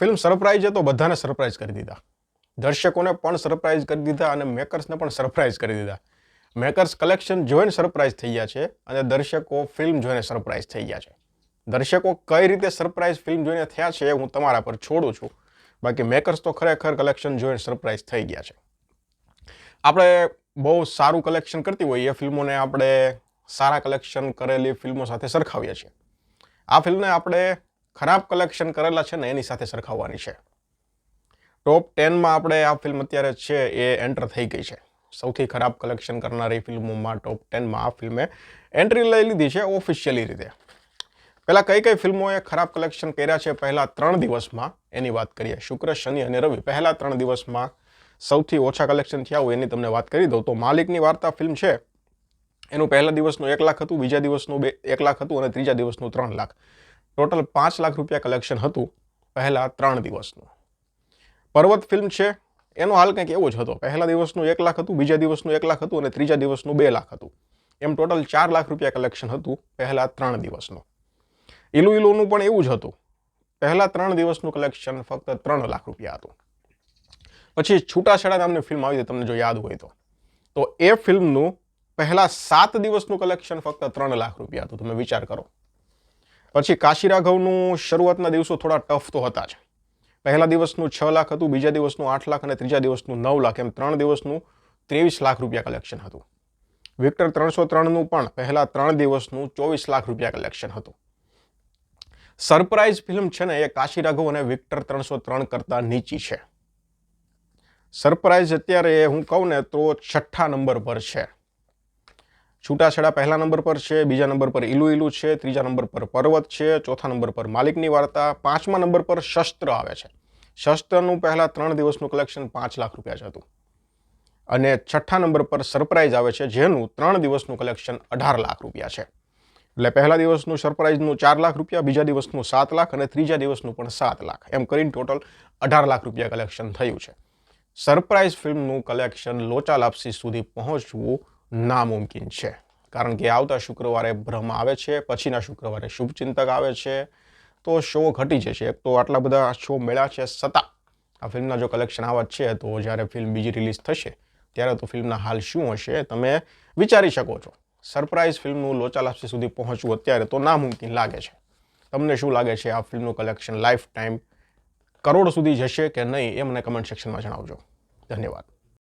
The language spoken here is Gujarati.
ફિલ્મ સરપ્રાઇઝ તો બધાને સરપ્રાઇઝ કરી દીધા. દર્શકોને પણ સરપ્રાઇઝ કરી દીધા અને મેકર્સને પણ સરપ્રાઇઝ કરી દીધા. મેકર્સ કલેક્શન જોઈને સરપ્રાઇઝ થઈ ગયા છે અને દર્શકો ફિલ્મ જોઈને સરપ્રાઇઝ થઈ ગયા છે. દર્શકો કઈ રીતે સરપ્રાઇઝ ફિલ્મ જોઈને થયા છે હું તમારા પર છોડું છું. બાકી મેકર્સ તો ખરેખર કલેક્શન જોઈને સરપ્રાઇઝ થઈ ગયા છે. આપણે બહુ સારું કલેક્શન કરતી હોઈએ ફિલ્મોને આપણે સારા કલેક્શન કરેલી ફિલ્મો સાથે સરખાવીએ છીએ. આ ફિલ્મને આપણે ખરાબ કલેક્શન કરેલા છે ને એની સાથે સરખાવવાની છે. ટોપ ટેનમાં આપણે આ ફિલ્મ અત્યારે છે એ એન્ટર થઈ ગઈ છે. સૌથી ખરાબ કલેક્શન કરનારી ફિલ્મોમાં ટોપ ટેનમાં આ ફિલ્મે એન્ટ્રી લઈ લીધી છે ઓફિશિયલી રીતે. પહેલાં કઈ કઈ ફિલ્મોએ ખરાબ કલેક્શન કર્યા છે પહેલા ત્રણ દિવસમાં, એની વાત કરીએ, શુક્ર, શનિ અને રવિ. પહેલા ત્રણ દિવસમાં સૌથી ઓછા કલેક્શન થયા હોય એની તમને વાત કરી દઉં તો માલિકની વાર્તા ફિલ્મ છે. એનું પહેલા દિવસનું એક લાખ હતું, બીજા દિવસનું બે, એક લાખ હતું અને ત્રીજા દિવસનું ત્રણ લાખ. ટોટલ પાંચ લાખ રૂપિયા કલેક્શન હતું પહેલા ત્રણ દિવસનું. પર્વત ફિલ્મ છે, એનો હાલ કંઈક એવો જ હતો. પહેલા દિવસનું એક લાખ હતું, બીજા દિવસનું એક લાખ હતું અને ત્રીજા દિવસનું બે લાખ હતું. એમ ટોટલ ચાર લાખ રૂપિયા કલેક્શન હતું પહેલા ત્રણ દિવસનું. ઇલુ ઇલુનું પણ એવું જ હતું. પહેલા ત્રણ દિવસનું કલેક્શન ફક્ત ત્રણ લાખ રૂપિયા હતું. પછી છૂટાછેડા નામની ફિલ્મ આવી તમને જો યાદ હોય તો. તો એ ફિલ્મનું પહેલા સાત દિવસનું કલેક્શન ફક્ત ત્રણ લાખ રૂપિયા હતું. તમે વિચાર કરો. પછી કાશી રાઘવનું શરૂઆતના દિવસો થોડા ટફ તો હતા જ. પહેલા દિવસનું છ લાખ હતું, બીજા દિવસનું આઠ લાખ અને ત્રીજા દિવસનું નવ લાખ. એમ ત્રણ દિવસનું ત્રેવીસ લાખ રૂપિયા કલેક્શન હતું. વિક્ટર ત્રણસો ત્રણનું પણ પહેલા ત્રણ દિવસનું ચોવીસ લાખ રૂપિયા કલેક્શન હતું. સરપ્રાઇઝ ફિલ્મ છે ને એ કાશી રાઘવ અને વિક્ટર ત્રણસો ત્રણ કરતાં નીચી છે. સરપ્રાઇઝ અત્યારે હું કહું ને તો છઠ્ઠા નંબર પર છે. છૂટાછેડા પહેલા નંબર પર છે, બીજા નંબર પર ઈલુ ઈલુ છે, ત્રીજા નંબર પર પર્વત છે, ચોથા નંબર પર માલિકની વાર્તા, પાંચમા નંબર પર શસ્ત્ર આવે છે. શસ્ત્રનું પહેલા ત્રણ દિવસનું કલેક્શન પાંચ લાખ રૂપિયા જ હતું. અને છઠ્ઠા નંબર પર સરપ્રાઇઝ આવે છે, જેનું ત્રણ દિવસનું કલેક્શન અઢાર લાખ રૂપિયા છે. એટલે પહેલા દિવસનું સરપ્રાઇઝનું ચાર લાખ રૂપિયા, બીજા દિવસનું સાત લાખ અને ત્રીજા દિવસનું પણ સાત લાખ. એમ કરીને ટોટલ અઢાર લાખ રૂપિયા કલેક્શન થયું છે. સરપ્રાઇઝ ફિલ્મનું કલેક્શન લોચા લાપસી સુધી પહોંચવું નામુમકિન છે. કારણ કે આવતા શુક્રવારે ભ્રમ આવે છે, પછીના શુક્રવારે શુભચિંતક આવે છે. તો શો ઘટી જશે? એક તો આટલા બધા શો મળ્યા છે છતાં આ ફિલ્મના જો કલેક્શન આવા છે, તો જ્યારે ફિલ્મ બીજી રિલીઝ થશે, ત્યારે તો ફિલ્મના હાલ શું હશે તમે વિચારી શકો છો. સરપ્રાઇઝ ફિલ્મનું લોચા લાપસી સુધી પહોંચવું અત્યારે તો નામુમકિન લાગે છે. તમને શું લાગે છે આ ફિલ્મનું કલેક્શન લાઈફ ટાઈમ કરોડ સુધી જશે કે નહીં એ મને કમેન્ટ સેક્શનમાં જણાવજો. ધન્યવાદ.